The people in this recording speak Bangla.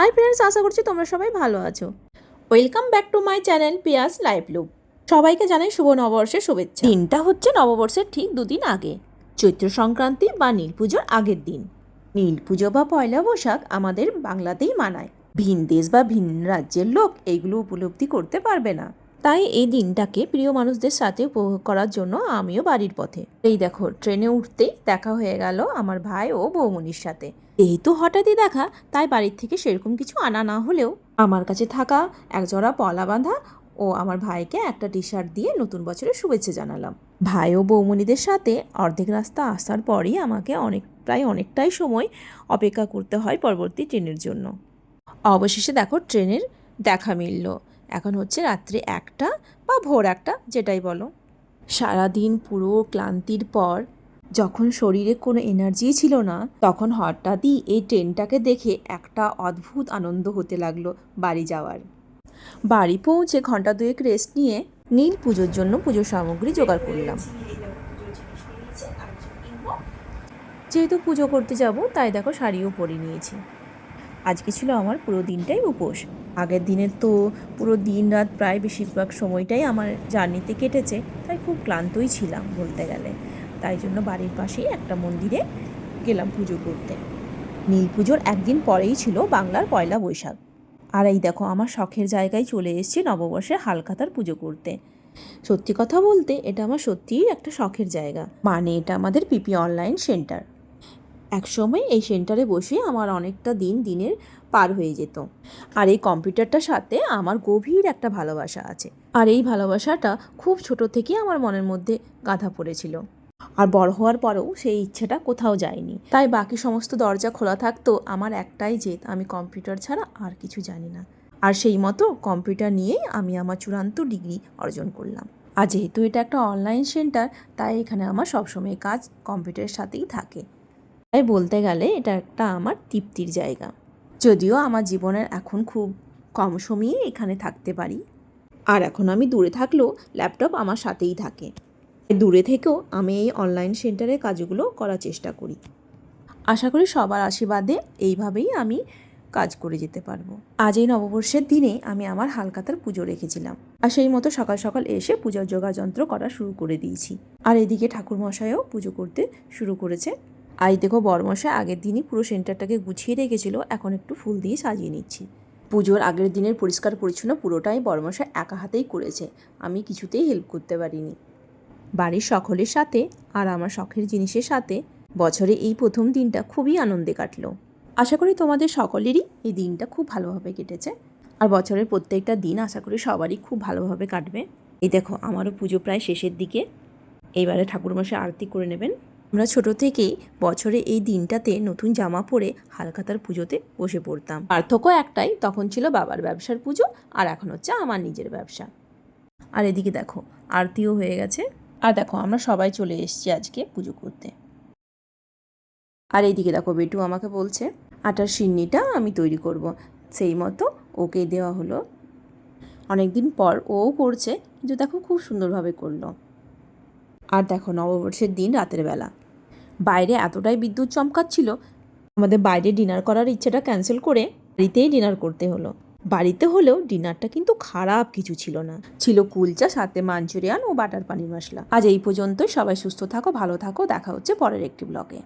হাই ফ্রেন্ডস আশা করছি তোমরা সবাই ভালো আছো। Welcome back to my channel Piyas live look সবাইকে জানাই শুভ নববর্ষের শুভেচ্ছা। দিনটা হচ্ছে নববর্ষের ঠিক দুদিন আগে, চৈত্র সংক্রান্তি বা নীল পুজোর আগের দিন। নীল পুজো বা পয়লা বৈশাখ আমাদের বাংলাতেই মানায়। ভিন দেশ বা ভিন রাজ্যের লোক এইগুলো উপলব্ধি করতে পারবে না। তাই এই দিনটাকে প্রিয় মানুষদের সাথে উপভোগ করার জন্য আমিও বাড়ির পথে। এই দেখো, ট্রেনে উঠতেই দেখা হয়ে গেল আমার ভাই ও বৌমনির সাথে। যেহেতু হঠাৎই দেখা, তাই বাড়ির থেকে সেরকম কিছু আনা না হলেও আমার কাছে থাকা একজোড়া পলা বাঁধা ও আমার ভাইকে একটা টি শার্ট দিয়ে নতুন বছরের শুভেচ্ছা জানালাম। ভাই ও বৌমনিদের সাথে অর্ধেক রাস্তা আসার পরই আমাকে অনেক প্রায় অনেকটাই সময় অপেক্ষা করতে হয় পরবর্তী ট্রেনের জন্য। অবশেষে দেখো, ট্রেনের দেখা মিলল। এখন হচ্ছে রাত্রে একটা বা ভোর একটা, যেটাই বলো। সারাদিন পুরো ক্লান্তির পর যখন শরীরে কোনো এনার্জি ছিল না, তখন হঠাৎই এই ট্রেনটাকে দেখে একটা অদ্ভুত আনন্দ হতে লাগল বাড়ি যাওয়ার। বাড়ি পৌঁছে ঘণ্টা দুয়েক রেস্ট নিয়ে নীল পুজোর জন্য পুজোর সামগ্রী জোগাড় করলাম। যেহেতু পুজো করতে যাব, তাই দেখো শাড়িও পরে নিয়েছি। আজকে ছিল আমার পুরো দিনটাই উপোস। আগের দিনের তো পুরো দিন রাত প্রায় বেশিরভাগ সময়টাই আমার জার্নিতে কেটেছে, তাই খুব ক্লান্তই ছিলাম বলতে গেলে। তাই জন্য বাড়ির পাশেই একটা মন্দিরে গেলাম পুজো করতে। নীল পুজোর একদিন পরেই ছিল বাংলার পয়লা বৈশাখ। আর এই দেখো, আমার শখের জায়গায় চলে এসেছি নববর্ষে হালখাতার পুজো করতে। সত্যি কথা বলতে, এটা আমার সত্যিই একটা শখের জায়গা। মানে এটা আমাদের পিপি অনলাইন সেন্টার। একসময় এই সেন্টারে বসে আমার অনেকটা দিন দিনের পার হয়ে যেত। আর এই কম্পিউটারটার সাথে আমার গভীর একটা ভালোবাসা আছে। আর এই ভালোবাসাটা খুব ছোট থেকে আমার মনের মধ্যে গাঁথা পড়েছিল। আর বড় হওয়ার পরেও সেই ইচ্ছেটা কোথাও যায়নি। তাই বাকি সমস্ত দরজা খোলা থাকতো আমার একটাই জেদ, আমি কম্পিউটার ছাড়া আর কিছু জানি না। আর সেই মতো কম্পিউটার নিয়েই আমি আমার চূড়ান্ত ডিগ্রি অর্জন করলাম। আর যেহেতু এটা একটা অনলাইন সেন্টার, তাই এখানে আমার সবসময় কাজ কম্পিউটারের সাথেই থাকে। তাই বলতে গেলে এটা একটা আমার তৃপ্তির জায়গা। যদিও আমার জীবনের এখন খুব কম সময়ে এখানে থাকতে পারি। আর এখন আমি দূরে থাকলেও ল্যাপটপ আমার সাথেই থাকে। দূরে থেকেও আমি এই অনলাইন সেন্টারে কাজগুলো করার চেষ্টা করি। আশা করি সবার আশীর্বাদে এইভাবেই আমি কাজ করে যেতে পারব। আজ এই নববর্ষের দিনে আমি আমার হালকাতার পুজো রেখেছিলাম। আর সেই মতো সকাল সকাল এসে পূজার যোগাযন্ত্র করা শুরু করে দিয়েছি। আর এদিকে ঠাকুরমশাইও পুজো করতে শুরু করেছে। আই দেখো বরমশাই, আগের দিনই পুরো সেন্টারটাকে গুছিয়ে রেখেছিল, এখন একটু ফুল দিয়ে সাজিয়ে নিচ্ছি। পুজোর আগের দিনের পরিষ্কার পরিচ্ছন্ন পুরোটাই বরমশাই একা হাতেই করেছে, আমি কিছুতেই হেল্প করতে পারিনি। বাড়ির সকলের সাথে আর আমার শখের জিনিসের সাথে বছরে এই প্রথম দিনটা খুবই আনন্দে কাটলো। আশা করি তোমাদের সকলেরই এই দিনটা খুব ভালোভাবে কেটেছে। আর বছরের প্রত্যেকটা দিন আশা করি সবারই খুব ভালোভাবে কাটবে। এই দেখো, আমারও পুজো প্রায় শেষের দিকে। এইবারে ঠাকুরমশাই আরতি করে নেবেন। আমরা ছোট থেকেই বছরে এই দিনটাতে নতুন জামা পরে হালখাতার পুজোতে বসে পড়তাম। পার্থক্য একটাই, তখন ছিল বাবার ব্যবসার পুজো আর এখন হচ্ছে আমার নিজের ব্যবসা। আর এদিকে দেখো, আরতিও হয়ে গেছে। আর দেখো, আমরা সবাই চলে এসেছি আজকে পুজো করতে। আর এইদিকে দেখো, বেটু আমাকে বলছে, আটার সিন্নিটা আমি তৈরি করব। সেই মতো ওকে দেওয়া হলো। অনেক দিন পর ও করছে, কিন্তু দেখো খুব সুন্দরভাবে করল। আর দেখো, নববর্ষের দিন রাতের বেলা। বাইরে এতটাই বিদ্যুৎ চমকাচ্ছিল, আমাদের বাইরে ডিনার করার ইচ্ছেটা ক্যান্সেল করে বাড়িতেই ডিনার করতে হলো। বাড়িতে হলেও ডিনারটা কিন্তু খারাপ কিছু ছিল না। ছিল কুলচা, সাথে মাঞ্চুরিয়ান ও বাটার পানির মশলা। আজ এই পর্যন্তই। সবাই সুস্থ থাকো, ভালো থাকো। দেখা হচ্ছে পরের একটি ব্লগে